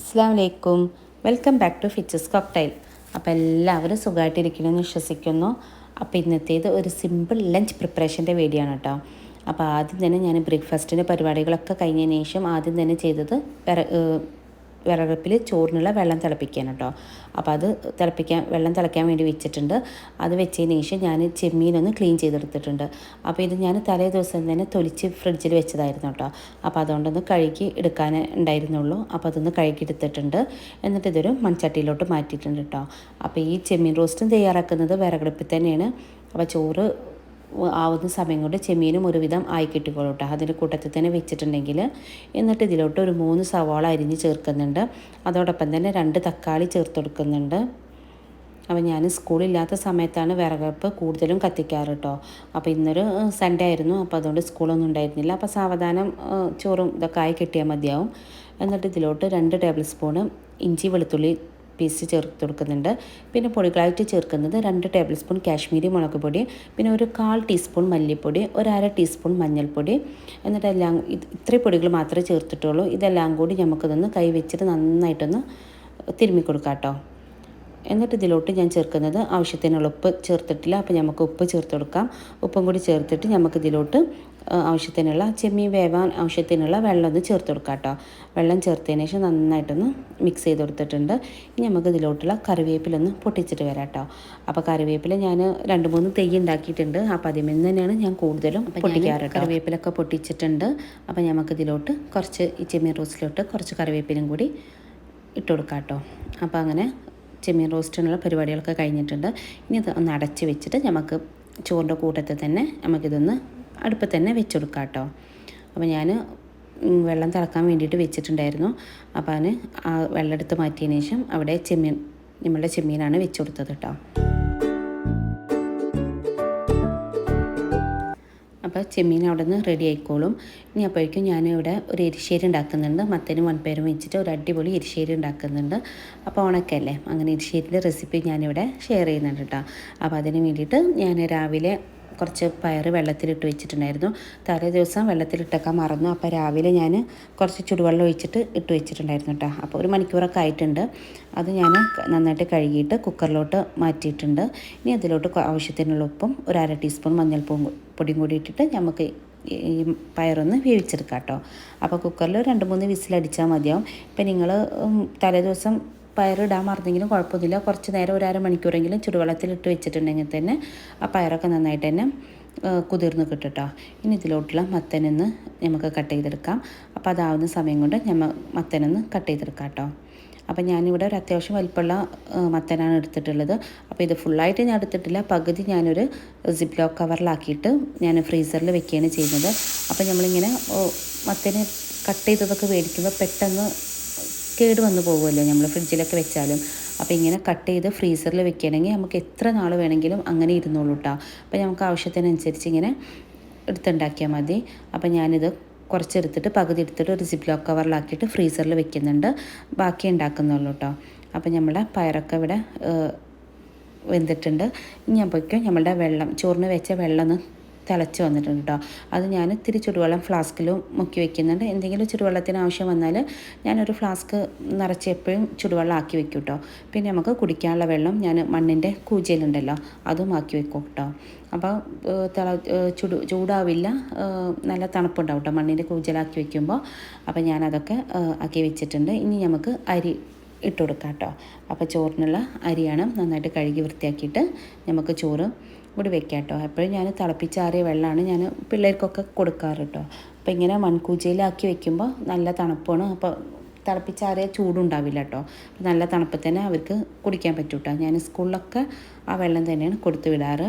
അസ്സാം വലൈക്കും welcome back to fitches cocktail. അപ്പോൾ എല്ലാവരും സുഖമായിട്ടിരിക്കണമെന്ന് വിശ്വസിക്കുന്നു. അപ്പോൾ ഇന്നത്തേത് ഒരു സിമ്പിൾ ലഞ്ച് പ്രിപ്പറേഷന്റെ വീഡിയോ ആണ് കേട്ടോ. അപ്പോൾ ആദ്യം തന്നെ ഞാൻ ബ്രേക്ക്ഫാസ്റ്റിന്റെ പരിപാടികളൊക്കെ കഴിഞ്ഞതിന് ശേഷം ആദ്യം തന്നെ ചെയ്തത് വിറകടുപ്പിൽ ചോറിനുള്ള വെള്ളം തിളപ്പിക്കാൻ കേട്ടോ. അപ്പോൾ അത് തിളപ്പിക്കാൻ വെള്ളം തിളയ്ക്കാൻ വേണ്ടി വെച്ചിട്ടുണ്ട്. അത് വെച്ചതിന് ശേഷം ഞാൻ ചെമ്മീനൊന്ന് ക്ലീൻ ചെയ്തെടുത്തിട്ടുണ്ട്. അപ്പോൾ ഇത് ഞാൻ തലേ ദിവസം തന്നെ തൊലിച്ച് ഫ്രിഡ്ജിൽ വെച്ചതായിരുന്നു കേട്ടോ. അപ്പോൾ അതുകൊണ്ടൊന്ന് കഴുകി എടുക്കാൻ ഉണ്ടായിരുന്നുള്ളൂ. അപ്പോൾ അതൊന്ന് കഴുകി എടുത്തിട്ടുണ്ട്. എന്നിട്ട് ഇതൊരു മൺചട്ടിയിലോട്ട് മാറ്റിയിട്ടുണ്ട് കേട്ടോ. അപ്പോൾ ഈ ചെമ്മീൻ റോസ്റ്റും തയ്യാറാക്കുന്നത് വിറകടുപ്പിൽ തന്നെയാണ്. അപ്പോൾ ചോറ് ആവുന്ന സമയം കൊണ്ട് ചെമ്മീനും ഒരുവിധം ആയി കിട്ടിക്കോളൂ കേട്ടോ അതിന്റെ കൂട്ടത്തിൽ തന്നെ വെച്ചിട്ടുണ്ടെങ്കിൽ എന്നിട്ട് ഇതിലോട്ട് ഒരു മൂന്ന് സവാള അരിഞ്ഞ് ചേർക്കുന്നുണ്ട്. അതോടൊപ്പം തന്നെ രണ്ട് തക്കാളി ചേർത്ത് കൊടുക്കുന്നുണ്ട്. അപ്പം ഞാൻ സ്കൂളില്ലാത്ത സമയത്താണ് വിറകടുപ്പ് കൂടുതലും കത്തിക്കാറ് കേട്ടോ അപ്പോൾ ഇന്നൊരു സൺഡേ ആയിരുന്നു. അപ്പോൾ അതുകൊണ്ട് സ്കൂളൊന്നും ഉണ്ടായിരുന്നില്ല. അപ്പോൾ സാവധാനം ചോറും ഇതൊക്കെ ആയി കിട്ടിയാൽ മതിയാവും. എന്നിട്ട് ഇതിലോട്ട് രണ്ട് ടേബിൾ സ്പൂണ് ഇഞ്ചി വെളുത്തുള്ളി പീസ് ചേർത്ത് കൊടുക്കുന്നുണ്ട്. പിന്നെ പൊടികളായിട്ട് ചേർക്കുന്നത് രണ്ട് ടേബിൾ സ്പൂൺ കാശ്മീരി മുളക് പൊടി പിന്നെ ഒരു കാൽ ടീസ്പൂൺ മല്ലിപ്പൊടി ഒരര ടീസ്പൂൺ മഞ്ഞൾപ്പൊടി. എന്നിട്ട് എല്ലാം ഇത് ഇത്രയും പൊടികൾ മാത്രമേ ചേർത്തിട്ടുള്ളൂ. ഇതെല്ലാം കൂടി നമുക്കിതൊന്ന് കൈ വെച്ചിട്ട് നന്നായിട്ടൊന്ന് തിരുമ്മി കൊടുക്കാം കേട്ടോ എന്നിട്ട് ഇതിലോട്ട് ഞാൻ ചേർക്കുന്നത് ആവശ്യത്തിനുള്ള ഉപ്പ് ചേർത്തിട്ടില്ല. അപ്പോൾ നമുക്ക് ഉപ്പ് ചേർത്ത് കൊടുക്കാം ഉപ്പും കൂടി ചേർത്തിട്ട് നമുക്ക് ഇതിലോട്ട് ആവശ്യത്തിനുള്ള ചെമ്മീൻ വേവാൻ ആവശ്യത്തിനുള്ള വെള്ളം ഒന്ന് ചേർത്ത് കൊടുക്കാം കേട്ടോ വെള്ളം ചേർത്തതിന് ശേഷം നന്നായിട്ടൊന്ന് മിക്സ് ചെയ്ത് കൊടുത്തിട്ടുണ്ട് ഇനി നമുക്ക് ഇതിലോട്ടുള്ള കറിവേപ്പിലൊന്ന് പൊട്ടിച്ചിട്ട് വരാം കേട്ടോ അപ്പോൾ കറിവേപ്പില ഞാൻ രണ്ട് മൂന്ന് തെയ്യ് ഉണ്ടാക്കിയിട്ടുണ്ട് അപ്പോൾ അതിൽ നിന്ന് തന്നെയാണ് ഞാൻ കൂടുതലും പൊട്ടിക്കാറ് കറിവേപ്പിലൊക്കെ പൊട്ടിച്ചിട്ടുണ്ട്. അപ്പോൾ നമുക്ക് ഇതിലോട്ട് കുറച്ച് ഈ ചെമ്മീൻ റോസിലോട്ട് കുറച്ച് കറിവേപ്പിലും കൂടി ഇട്ട് കൊടുക്കാം കേട്ടോ അപ്പോൾ അങ്ങനെ ചെമ്മീൻ റോസ്റ്റിനുള്ള പരിപാടികളൊക്കെ കഴിഞ്ഞിട്ടുണ്ട്. ഇനി ഇത് ഒന്ന് അടച്ച് വെച്ചിട്ട് നമുക്ക് ചോറിന്റെ കൂട്ടത്തിൽ തന്നെ നമുക്കിതൊന്ന് അടുപ്പത്ത് തന്നെ വെച്ചെടുക്കാം കേട്ടോ. അപ്പോൾ ഞാൻ വെള്ളം തിളക്കാൻ വേണ്ടിയിട്ട് വെച്ചിട്ടുണ്ടായിരുന്നു. അപ്പോൾ അതിന് ആ വെള്ളം എടുത്ത് മാറ്റിയതിന് ശേഷം അവിടെ ചെമ്മീൻ നമ്മളുടെ ചെമ്മീനാണ് വെച്ച് കൊടുത്തത് കേട്ടോ. അപ്പോൾ ചെമ്മീൻ അവിടെ നിന്ന് റെഡി ആയിക്കോളും. ഇനി അപ്പോഴേക്കും ഞാനിവിടെ ഒരു എരിശ്ശേരി ഉണ്ടാക്കുന്നുണ്ട്. മത്തനും വൺപയറും വെച്ചിട്ട് ഒരു അടിപൊളി എരിശ്ശേരി ഉണ്ടാക്കുന്നുണ്ട്. അപ്പോൾ ഉണക്കല്ലേ? അങ്ങനെ എരിശ്ശേരിന്റെ റെസിപ്പി ഞാനിവിടെ ഷെയർ ചെയ്യുന്നുണ്ട് കേട്ടോ. അപ്പോൾ അതിന് വേണ്ടിയിട്ട് ഞാൻ രാവിലെ കുറച്ച് പയർ വെള്ളത്തിലിട്ട് വെച്ചിട്ടുണ്ടായിരുന്നു. തലേ ദിവസം വെള്ളത്തിലിട്ടൊക്കെ മറന്നു. അപ്പോൾ രാവിലെ ഞാൻ കുറച്ച് ചുടുവെള്ളം ഒഴിച്ചിട്ട് ഇട്ട് വെച്ചിട്ടുണ്ടായിരുന്നു കേട്ടോ. അപ്പോൾ ഒരു മണിക്കൂറൊക്കെ ആയിട്ടുണ്ട്. അത് ഞാൻ നന്നായിട്ട് കഴുകിയിട്ട് കുക്കറിലോട്ട് മാറ്റിയിട്ടുണ്ട്. ഇനി അതിലോട്ട് ആവശ്യത്തിനുള്ള ഉപ്പും ഒരു അര ടീസ്പൂൺ മഞ്ഞൾപ്പൊടി പൊടിയും കൂടി ഇട്ടിട്ട് നമുക്ക് ഈ പയറൊന്ന് വേവിച്ചെടുക്കാം കേട്ടോ. അപ്പോൾ കുക്കറിൽ രണ്ട് മൂന്ന് വിസിലടിച്ചാൽ മതിയാവും. ഇപ്പം നിങ്ങൾ തലേ ദിവസം പയറിടാൻ മറന്നെങ്കിലും കുഴപ്പമൊന്നുമില്ല. കുറച്ച് നേരം ഒരു അര മണിക്കൂറെങ്കിലും ചുടുവെള്ളത്തിലിട്ട് വെച്ചിട്ടുണ്ടെങ്കിൽ തന്നെ ആ പയറൊക്കെ നന്നായിട്ട് തന്നെ കുതിർന്ന് കിട്ടട്ടോ. ഇനി ഇതിലോട്ടുള്ള മത്തനൊന്ന് നമുക്ക് കട്ട് ചെയ്തെടുക്കാം. അപ്പോൾ അതാവുന്ന സമയം കൊണ്ട് ഞമ്മ മത്തനൊന്ന് കട്ട് ചെയ്തെടുക്കാം കേട്ടോ അപ്പം ഞാനിവിടെ ഒരു അത്യാവശ്യം വലിപ്പമുള്ള മത്തനാണ് എടുത്തിട്ടുള്ളത്. അപ്പോൾ ഇത് ഫുള്ളായിട്ട് ഞാൻ എടുത്തിട്ടില്ല. പകുതി ഞാനൊരു സിപ്പ് ലോക്ക് കവറിലാക്കിയിട്ട് ഞാൻ ഫ്രീസറിൽ വെക്കുകയാണ് ചെയ്യുന്നത്. അപ്പോൾ നമ്മളിങ്ങനെ മത്തന് കട്ട് ചെയ്തതൊക്കെ മേടിക്കുമ്പോൾ പെട്ടെന്ന് കേട് വന്നു പോകുമല്ലോ നമ്മൾ ഫ്രിഡ്ജിലൊക്കെ വെച്ചാലും. അപ്പോൾ ഇങ്ങനെ കട്ട് ചെയ്ത് ഫ്രീസറിൽ വെക്കുകയാണെങ്കിൽ നമുക്ക് എത്ര നാൾ വേണമെങ്കിലും അങ്ങനെ ഇരുന്നോളൂ കേട്ടോ അപ്പോൾ നമുക്ക് ആവശ്യത്തിനനുസരിച്ച് ഇങ്ങനെ എടുത്തുണ്ടാക്കിയാൽ മതി. അപ്പോൾ ഞാനിത് കുറച്ചെടുത്തിട്ട് പകുതി എടുത്തിട്ട് ഒരു സിപ്പ് ലോക്ക് കവറിലാക്കിയിട്ട് ഫ്രീസറിൽ വെക്കുന്നുണ്ട്. ബാക്കി ഉണ്ടാക്കുന്നുള്ളൂ കേട്ടോ അപ്പോൾ നമ്മുടെ പയറൊക്കെ ഇവിടെ വെന്തിട്ടുണ്ട്. ഇനി അപ്പോഴേക്കും നമ്മളുടെ വെള്ളം ചോറിന് വെച്ച വെള്ളം ഒന്ന് തിളച്ച് വന്നിട്ടുണ്ട് കേട്ടോ അത് ഞാൻ ഇത്തിരി ചുടുവെള്ളം ഫ്ലാസ്കിലും മുക്കി വെക്കുന്നുണ്ട്. എന്തെങ്കിലും ചുടുവെള്ളത്തിന് ആവശ്യം വന്നാൽ ഞാനൊരു ഫ്ലാസ്ക് നിറച്ച് എപ്പോഴും ചുടുവെള്ളം ആക്കി വെക്കും കേട്ടോ പിന്നെ നമുക്ക് കുടിക്കാനുള്ള വെള്ളം ഞാൻ മണ്ണിന്റെ കൂജയിലുണ്ടല്ലോ അതും ആക്കി വെക്കും കേട്ടോ അപ്പോൾ തിള ചുടു ചൂടാവില്ല നല്ല തണുപ്പുണ്ടാവും കേട്ടോ മണ്ണിന്റെ കൂജലാക്കി വെക്കുമ്പോൾ. അപ്പോൾ ഞാനതൊക്കെ ആക്കി വെച്ചിട്ടുണ്ട്. ഇനി നമുക്ക് അരി ഇട്ട് കൊടുക്കാം കേട്ടോ അപ്പോൾ ചോറിനുള്ള അരിയാണ് നന്നായിട്ട് കഴുകി വൃത്തിയാക്കിയിട്ട് നമുക്ക് ചോറ് കൂടി വെക്കാം കേട്ടോ. എപ്പോഴും ഞാൻ തിളപ്പിച്ചാറിയ വെള്ളമാണ് ഞാൻ പിള്ളേർക്കൊക്കെ കൊടുക്കാറ് കേട്ടോ. അപ്പോൾ ഇങ്ങനെ മൺകൂജയിലാക്കി വെക്കുമ്പോൾ നല്ല തണുപ്പാണ്. അപ്പോൾ തിളപ്പിച്ചാറിയ ചൂടുണ്ടാവില്ല കേട്ടോ. നല്ല തണുപ്പ് തന്നെ അവർക്ക് കുടിക്കാൻ പറ്റും കേട്ടോ. ഞാൻ സ്കൂളിലൊക്കെ ആ വെള്ളം തന്നെയാണ് കൊടുത്തു വിടാറ്.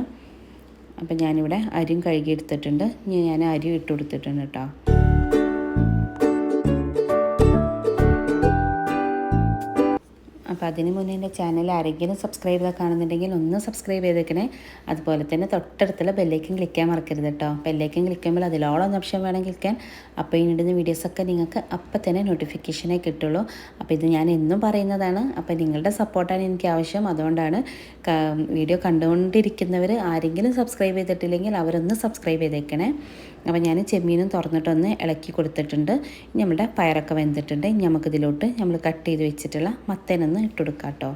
അപ്പം ഞാനിവിടെ അരിയും കഴുകി എടുത്തിട്ടുണ്ട്. ഇനി ഞാൻ അരി ഇട്ട് കൊടുത്തിട്ടുണ്ട് കേട്ടോ. അപ്പോൾ അതിന് മുന്നേ എന്റെ ചാനൽ ആരെങ്കിലും സബ്സ്ക്രൈബ് ചെയ്താൽ കാണുന്നുണ്ടെങ്കിൽ ഒന്ന് സബ്സ്ക്രൈബ് ചെയ്തേക്കണേ. അതുപോലെ തന്നെ തൊട്ടടുത്തുള്ള ബെല്ലേക്കും ക്ലിക്ക് ചെയ്യാൻ മറക്കരുത് കേട്ടോ. ബെല്ലേക്കും ക്ലിക്ക് ചെയ്യുമ്പോൾ അതിലോളം ഓപ്ഷൻ വേണം ക്ലിക്കാൻ. അപ്പോൾ ഇനി ഇടുന്ന വീഡിയോസൊക്കെ നിങ്ങൾക്ക് അപ്പം തന്നെ നോട്ടിഫിക്കേഷനേ കിട്ടുള്ളൂ. അപ്പോൾ ഇത് ഞാൻ എന്നും പറയുന്നതാണ്. അപ്പോൾ നിങ്ങളുടെ സപ്പോർട്ടാണ് എനിക്ക് ആവശ്യം. അതുകൊണ്ടാണ് വീഡിയോ കണ്ടുകൊണ്ടിരിക്കുന്നവർ ആരെങ്കിലും സബ്സ്ക്രൈബ് ചെയ്തിട്ടില്ലെങ്കിൽ അവരൊന്ന് സബ്സ്ക്രൈബ് ചെയ്തേക്കണേ. അപ്പോൾ ഞാൻ ചെമ്മീനും തുറന്നിട്ടൊന്ന് ഇളക്കി കൊടുത്തിട്ടുണ്ട്. നമ്മുടെ പയറൊക്കെ വെന്തിട്ടുണ്ട്. ഇനി നമുക്കിതിലോട്ട് നമ്മൾ കട്ട് ചെയ്ത് വെച്ചിട്ടുള്ള മത്തനൊന്ന് ഇട്ട് കൊടുക്കാം കേട്ടോ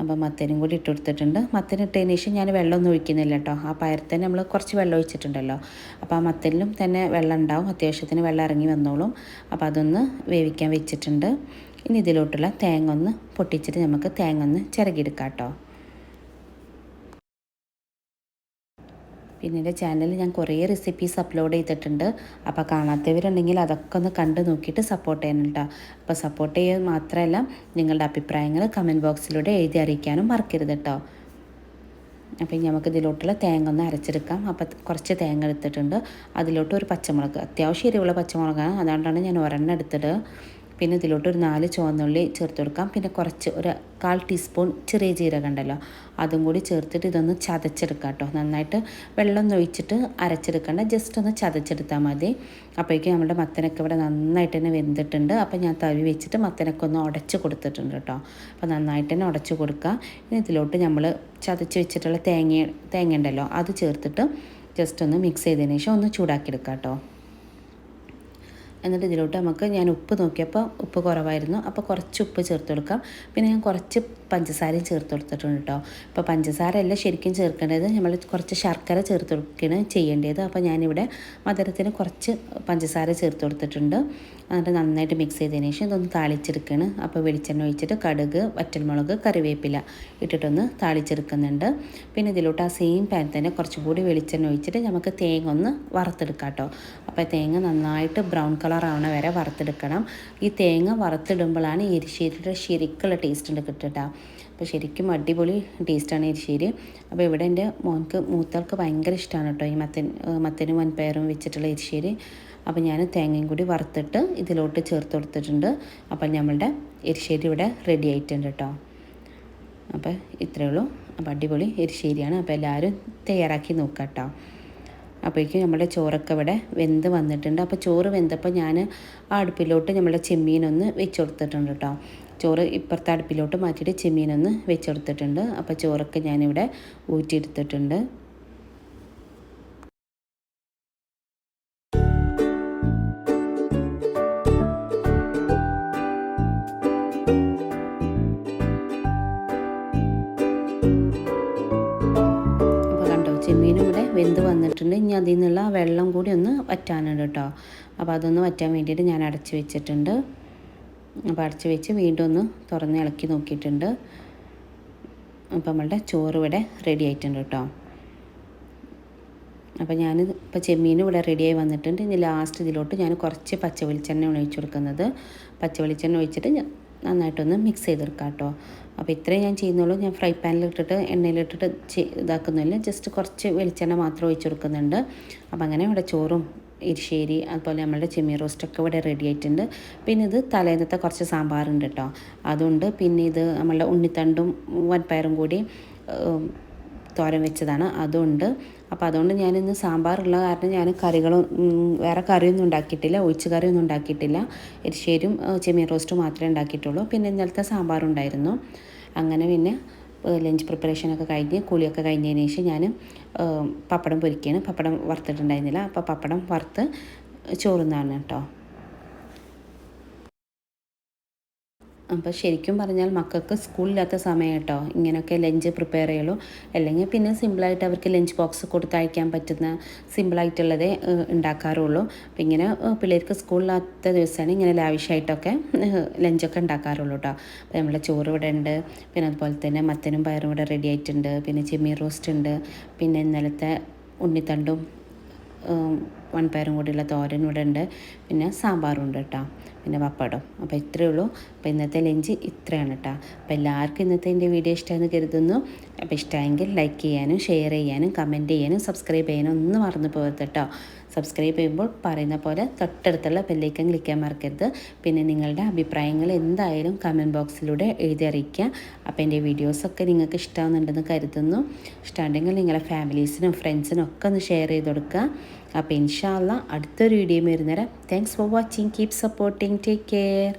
അപ്പോൾ മത്തനും കൂടി ഇട്ട് കൊടുത്തിട്ടുണ്ട് മത്തൻ ഇട്ടതിന് ശേഷം ഞാൻ വെള്ളമൊന്നും ഒഴിക്കുന്നില്ല കേട്ടോ. ആ പയറത്തിന് നമ്മൾ കുറച്ച് വെള്ളം ഒഴിച്ചിട്ടുണ്ടല്ലോ. അപ്പോൾ ആ മത്തനിലും തന്നെ വെള്ളം ഉണ്ടാവും. അത്യാവശ്യത്തിന് വെള്ളം ഇറങ്ങി വന്നോളും. അപ്പോൾ അതൊന്ന് വേവിക്കാൻ വെച്ചിട്ടുണ്ട്. ഇനി ഇതിലോട്ടുള്ള തേങ്ങ ഒന്ന് പൊട്ടിച്ചിട്ട് നമുക്ക് തേങ്ങ ഒന്ന് ചിരകിയെടുക്കാം കേട്ടോ. പിന്നെ എന്റെ ചാനലിൽ ഞാൻ കുറേ റെസിപ്പീസ് അപ്ലോഡ് ചെയ്തിട്ടുണ്ട്. അപ്പോൾ കാണാത്തവരുണ്ടെങ്കിൽ അതൊക്കെ ഒന്ന് കണ്ട് നോക്കിയിട്ട് സപ്പോർട്ട് ചെയ്യണം കേട്ടോ. അപ്പോൾ സപ്പോർട്ട് ചെയ്യാൻ മാത്രമല്ല നിങ്ങളുടെ അഭിപ്രായങ്ങൾ കമന്റ് ബോക്സിലൂടെ എഴുതി അറിയിക്കാനും മറക്കരുത് കേട്ടോ. അപ്പോൾ ഇനി നമുക്ക് ഇതിലോട്ടുള്ള തേങ്ങ ഒന്ന് അരച്ചെടുക്കാം. അപ്പോൾ കുറച്ച് തേങ്ങ എടുത്തിട്ടുണ്ട്. അതിലോട്ട് ഒരു പച്ചമുളക് അത്യാവശ്യം എരിവുള്ള പച്ചമുളകാണ്. അതുകൊണ്ടാണ് ഞാൻ ഒരെണ്ണം എടുത്തത്. പിന്നെ ഇതിലോട്ട് ഒരു നാല് ചുവന്നുള്ളി ചേർത്ത് കൊടുക്കാം. പിന്നെ കുറച്ച് ഒരു കാൽ ടീസ്പൂൺ ചെറിയ ജീരകം ഉണ്ടല്ലോ അതും കൂടി ചേർത്തിട്ട് ഇതൊന്ന് ചതച്ചെടുക്കാം കേട്ടോ. നന്നായിട്ട് വെള്ളം ഒഴിച്ചിട്ട് അരച്ചെടുക്കേണ്ട ജസ്റ്റ് ഒന്ന് ചതച്ചെടുത്താൽ മതി. അപ്പോഴേക്കും നമ്മുടെ മത്തനൊക്കെ ഇവിടെ നന്നായിട്ട് തന്നെ വെന്തിട്ടുണ്ട്. അപ്പോൾ ഞാൻ തവി വെച്ചിട്ട് മത്തനൊക്കെ ഒന്ന് ഉടച്ച് കൊടുത്തിട്ടുണ്ട് കേട്ടോ. അപ്പോൾ നന്നായിട്ട് തന്നെ ഉടച്ച് കൊടുക്കുക ഇനി ഇതിലോട്ട് നമ്മൾ ചതച്ച് വെച്ചിട്ടുള്ള തേങ്ങ തേങ്ങ ഉണ്ടല്ലോ അത് ചേർത്തിട്ട് ജസ്റ്റ് ഒന്ന് മിക്സ് ചെയ്തതിന് ശേഷം ഒന്ന് ചൂടാക്കിയെടുക്കാം കേട്ടോ. എന്നിട്ട് ഇതിലോട്ട് നമുക്ക് ഞാൻ ഉപ്പ് നോക്കിയപ്പോൾ ഉപ്പ് കുറവായിരുന്നു. അപ്പോൾ കുറച്ച് ഉപ്പ് ചേർത്ത് കൊടുക്കാം പിന്നെ ഞാൻ കുറച്ച് പഞ്ചസാരയും ചേർത്ത് കൊടുത്തിട്ടുണ്ട് കേട്ടോ. അപ്പോൾ പഞ്ചസാര അല്ല ശരിക്കും ചേർക്കേണ്ടത് നമ്മൾ കുറച്ച് ശർക്കര ചേർത്ത് കൊടുക്കുകയാണ് ചെയ്യേണ്ടത്. അപ്പോൾ ഞാനിവിടെ മധുരത്തിന് കുറച്ച് പഞ്ചസാര ചേർത്ത് കൊടുത്തിട്ടുണ്ട്. എന്നിട്ട് നന്നായിട്ട് മിക്സ് ചെയ്തതിന് ശേഷം ഇതൊന്ന് താളിച്ചെടുക്കുകയാണ്. അപ്പോൾ വെളിച്ചെണ്ണ ഒഴിച്ചിട്ട് കടുക് വറ്റൽമുളക് കറിവേപ്പില ഇട്ടിട്ടൊന്ന് താളിച്ചെടുക്കുന്നുണ്ട്. പിന്നെ ഇതിലോട്ട് ആ സെയിം പാൻ തന്നെ കുറച്ചും കൂടി വെളിച്ചെണ്ണ ഒഴിച്ചിട്ട് നമുക്ക് തേങ്ങ ഒന്ന് വറുത്തെടുക്കാം കേട്ടോ. അപ്പോൾ തേങ്ങ നന്നായിട്ട് ബ്രൗൺ കളർ ആവണ വരെ വറുത്തെടുക്കണം. ഈ തേങ്ങ വറുത്തിടുമ്പോഴാണ് എരിശ്ശേരിയുടെ ശരിക്കുള്ള ടേസ്റ്റ് ഉണ്ട് കിട്ടുക അപ്പോൾ ശരിക്കും അടിപൊളി ടേസ്റ്റാണ് എരിശ്ശേരി അപ്പോൾ ഇവിടെ എന്റെ മോൻക്ക് മൂത്തൾക്ക് ഭയങ്കര ഇഷ്ടമാണ് കേട്ടോ ഈ മത്തൻ മത്തനും വൻപയറും വെച്ചിട്ടുള്ള എരിശ്ശേരി അപ്പോൾ ഞാൻ തേങ്ങയും കൂടി വറുത്തിട്ട് ഇതിലോട്ട് ചേർത്ത് കൊടുത്തിട്ടുണ്ട്. അപ്പോൾ നമ്മളുടെ എരിശ്ശേരി ഇവിടെ റെഡി ആയിട്ടുണ്ട് കേട്ടോ. അപ്പോൾ ഇത്രയേ ഉള്ളൂ. അപ്പോൾ അടിപൊളി എരിശ്ശേരിയാണ് അപ്പോൾ എല്ലാവരും തയ്യാറാക്കി നോക്കാം കേട്ടോ. അപ്പോഴേക്കും നമ്മുടെ ചോറൊക്കെ ഇവിടെ വെന്ത് വന്നിട്ടുണ്ട്. അപ്പോൾ ചോറ് വെന്തപ്പോൾ ഞാൻ അടുപ്പിലോട്ട് നമ്മുടെ ചെമ്മീനൊന്ന് വെച്ച് കൊടുത്തിട്ടുണ്ട് കേട്ടോ. ചോറ് ഇപ്പുറത്തെ അടുപ്പിലോട്ട് മാറ്റിയിട്ട് ചെമ്മീനൊന്ന് വെച്ചെടുത്തിട്ടുണ്ട്. അപ്പോൾ ചോറൊക്കെ ഞാനിവിടെ ഊറ്റിയെടുത്തിട്ടുണ്ട്. ഇവിടെ വെന്ത് വന്നിട്ടുണ്ട്. ഇനി അതിൽ നിന്നുള്ള വെള്ളം കൂടി ഒന്ന് വറ്റാനുണ്ട് കേട്ടോ. അപ്പോൾ അതൊന്ന് വറ്റാൻ വേണ്ടിയിട്ട് ഞാൻ അടച്ച് വെച്ചിട്ടുണ്ട്. അപ്പോൾ അടച്ച് വെച്ച് വീണ്ടും ഒന്ന് തുറന്ന് ഇളക്കി നോക്കിയിട്ടുണ്ട്. അപ്പോൾ നമ്മളുടെ ചോറ് ഇവിടെ റെഡി ആയിട്ടുണ്ട് കേട്ടോ. അപ്പോൾ ഞാൻ ഇപ്പോൾ ചെമ്മീൻ ഇവിടെ റെഡിയായി വന്നിട്ടുണ്ട്. ഇനി ലാസ്റ്റ് ഇതിലോട്ട് ഞാൻ കുറച്ച് പച്ച വെളിച്ചെണ്ണ ഒഴിച്ചു കൊടുക്കുന്നത്. പച്ച വെളിച്ചെണ്ണ ഒഴിച്ചിട്ട് നന്നായിട്ടൊന്ന് മിക്സ് ചെയ്തെടുക്കാം കേട്ടോ. അപ്പോൾ ഇത്രയും ഞാൻ ചെയ്യുന്നുള്ളൂ. ഞാൻ ഫ്രൈ പാനിലിട്ടിട്ട് എണ്ണയിലിട്ടിട്ട് ഇതാക്കുന്നില്ല. ജസ്റ്റ് കുറച്ച് വെളിച്ചെണ്ണ മാത്രം ഒഴിച്ചു കൊടുക്കുന്നുണ്ട്. അപ്പോൾ അങ്ങനെ ഇവിടെ ചോറും എരിശ്ശേരി അതുപോലെ നമ്മളുടെ ചെമ്മീൻ റോസ്റ്റൊക്കെ ഇവിടെ റെഡി ആയിട്ടുണ്ട്. പിന്നെ ഇത് തലേന്നത്തെ കുറച്ച് സാമ്പാറുണ്ട് കേട്ടോ അതുണ്ട്. പിന്നെ ഇത് നമ്മളുടെ ഉണ്ണിത്തണ്ടും വൻപയറും കൂടി തോരൻ വെച്ചതാണ്. അതുണ്ട്. അപ്പോൾ അതുകൊണ്ട് ഞാനിന്ന് സാമ്പാറുള്ള കാരണം ഞാൻ കറികളും വേറെ കറിയൊന്നും ഉണ്ടാക്കിയിട്ടില്ല. ഒഴിച്ച് കറിയൊന്നും ഉണ്ടാക്കിയിട്ടില്ല. എരിശ്ശേരിയും ചെമ്മീൻ റോസ്റ്റും മാത്രമേ ഉണ്ടാക്കിയിട്ടുള്ളൂ. പിന്നെ ഇന്നലത്തെ സാമ്പാറുണ്ടായിരുന്നു. അങ്ങനെ പിന്നെ ലഞ്ച് പ്രിപ്പറേഷനൊക്കെ കഴിഞ്ഞ് കുളിയൊക്കെ കഴിഞ്ഞതിന് ശേഷം ഞാൻ പപ്പടം പൊരിക്കുകയാണ് പപ്പടം വറുത്തിട്ടുണ്ടായിരുന്നില്ല. അപ്പോൾ പപ്പടം വറുത്ത് ചോറുന്നാണ് കേട്ടോ. അപ്പോൾ ശരിക്കും പറഞ്ഞാൽ മക്കൾക്ക് സ്കൂളില്ലാത്ത സമയം കേട്ടോ. ഇങ്ങനെയൊക്കെ ലഞ്ച് പ്രിപ്പയർ ചെയ്യുള്ളൂ. അല്ലെങ്കിൽ പിന്നെ സിമ്പിളായിട്ട് അവർക്ക് ലഞ്ച് ബോക്സ് കൊടുത്തയക്കാൻ പറ്റുന്ന സിമ്പിളായിട്ടുള്ളതേ ഉണ്ടാക്കാറുള്ളൂ. അപ്പോൾ ഇങ്ങനെ പിള്ളേർക്ക് സ്കൂളില്ലാത്ത ദിവസമാണ് ഇങ്ങനെ ലാവിഷായിട്ടൊക്കെ ലഞ്ചൊക്കെ ഉണ്ടാക്കാറുള്ളൂ കേട്ടോ. അപ്പോൾ നമ്മുടെ ചോറ് ഇവിടെ ഉണ്ട്. പിന്നെ അതുപോലെ തന്നെ മത്തനും പയറും ഇവിടെ റെഡി ആയിട്ടുണ്ട്. പിന്നെ ചെമ്മീൻ റോസ്റ്റ് ഉണ്ട്. പിന്നെ ഇന്നലത്തെ ഉണ്ണിത്തണ്ടും വൺപയറും കൂടിയുള്ള തോരൻ ഇവിടെ ഉണ്ട്. പിന്നെ സാമ്പാറും ഉണ്ട് കേട്ടോ. പിന്നെ പപ്പടം. അപ്പോൾ ഇത്രയേ ഉള്ളൂ. അപ്പോൾ ഇന്നത്തെ ലഞ്ച് ഇത്രയാണ് കേട്ടോ. അപ്പോൾ എല്ലാവർക്കും ഇന്നത്തെ എന്റെ വീഡിയോ ഇഷ്ടമെന്ന് കരുതുന്നു. അപ്പോൾ ഇഷ്ടമായെങ്കിൽ ലൈക്ക് ചെയ്യാനും ഷെയർ ചെയ്യാനും കമന്റ് ചെയ്യാനും സബ്സ്ക്രൈബ് ചെയ്യാനും ഒന്നും മറന്നു പോകരുത് കേട്ടോ. സബ്സ്ക്രൈബ് ചെയ്യുമ്പോൾ പറയുന്ന പോലെ തൊട്ടടുത്തുള്ള ബെല്ലൈക്കൻ ക്ലിക്ക് ചെയ്യാൻ മറക്കരുത്. പിന്നെ നിങ്ങളുടെ അഭിപ്രായങ്ങൾ എന്തായാലും കമന്റ് ബോക്സിലൂടെ എഴുതി അറിയിക്കുക. അപ്പോൾ എന്റെ വീഡിയോസൊക്കെ നിങ്ങൾക്ക് ഇഷ്ടമാകുന്നുണ്ടെന്ന് കരുതുന്നു. ഇഷ്ടമുണ്ടെങ്കിൽ നിങ്ങളുടെ ഫാമിലീസിനും ഫ്രണ്ട്സിനും ഒക്കെ ഒന്ന് ഷെയർ ചെയ്ത് കൊടുക്കുക. അപ്പോൾ ഇൻഷാല്ല അടുത്തൊരു video വരുന്നേരം thanks for watching keep supporting take care